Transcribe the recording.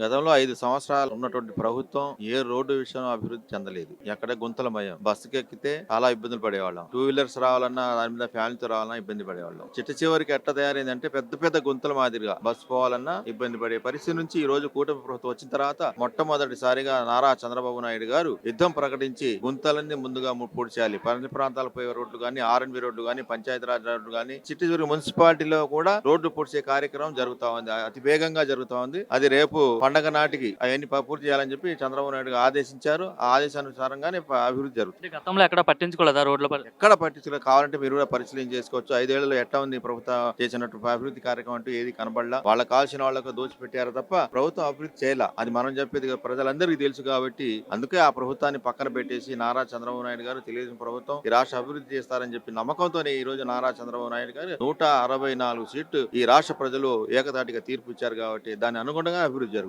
గతంలో ఐదు సంవత్సరాలు ఉన్నటువంటి ప్రభుత్వం ఏ రోడ్డు విషయం అభివృద్ధి చెందలేదు. ఎక్కడ గుంతల భయం బస్సుకి ఎక్కితే చాలా ఇబ్బందులు పడేవాళ్ళం. టూ వీలర్స్ రావాలన్నా దాని మీద ఫ్యామిలీతో రావాలన్నా ఇబ్బంది పడేవాళ్ళం. చిట్ట చివరికి ఎట్ట తయారైందంటే పెద్ద పెద్ద గుంతల మాదిరిగా బస్సు పోవాలన్నా ఇబ్బంది పడే పరిస్థితి నుంచి ఈ రోజు కూటమి ప్రభుత్వం వచ్చిన తర్వాత మొట్టమొదటిసారిగా నారా చంద్రబాబు నాయుడు గారు యుద్ధం ప్రకటించి గుంతలన్నీ ముందుగా ము- చేయాలి పని ప్రాంతాలకు పోయే రోడ్లు కానీ ఆర్ఎన్బి రోడ్లు కానీ పంచాయతీరాజ్ రోడ్లు కానీ చిట్ట చివరి మున్సిపాలిటీలో కూడా రోడ్లు పూడ్చే కార్యక్రమం జరుగుతా ఉంది. అతి వేగంగా జరుగుతా ఉంది. అది రేపు పండగ నాటికి అవన్నీ పూర్తి చేయాలని చెప్పి చంద్రబాబు నాయుడు ఆదేశించారు. ఆ ఆదేశానుసారంగానే అభివృద్ధి జరుగుతుంది. గతంలో ఎక్కడ పట్టించుకోలేదా రోడ్ల ఎక్కడ పట్టించుకో కావాలంటే మీరు కూడా పరిశీలన చేసుకోవచ్చు. ఐదేళ్ళలో ఎట్లా ఉంది ప్రభుత్వం చేసినట్టు అభివృద్ధి కార్యక్రమం అంటూ ఏది కనబడలా. వాళ్ళకి కావాల్సిన వాళ్ళకు దోచిపెట్టారు తప్ప ప్రభుత్వం అభివృద్ధి చేయాల. అది మనం చెప్పేది. ప్రజలందరికీ తెలుసు కాబట్టి అందుకే ఆ ప్రభుత్వాన్ని పక్కన పెట్టేసి నారా చంద్రబాబు నాయుడు గారు తెలుగుదేశం ప్రభుత్వం ఈ రాష్ట్ర అభివృద్ధి చేస్తారని చెప్పి నమ్మకంతోనే ఈ రోజు నారా చంద్రబాబు నాయుడు గారు నూట అరవై నాలుగు సీట్లు ఈ రాష్ట్ర ప్రజలు ఏకతాటిగా తీర్పు ఇచ్చారు కాబట్టి దాని అనుగుణంగా అభివృద్ధి జరుగుతుంది.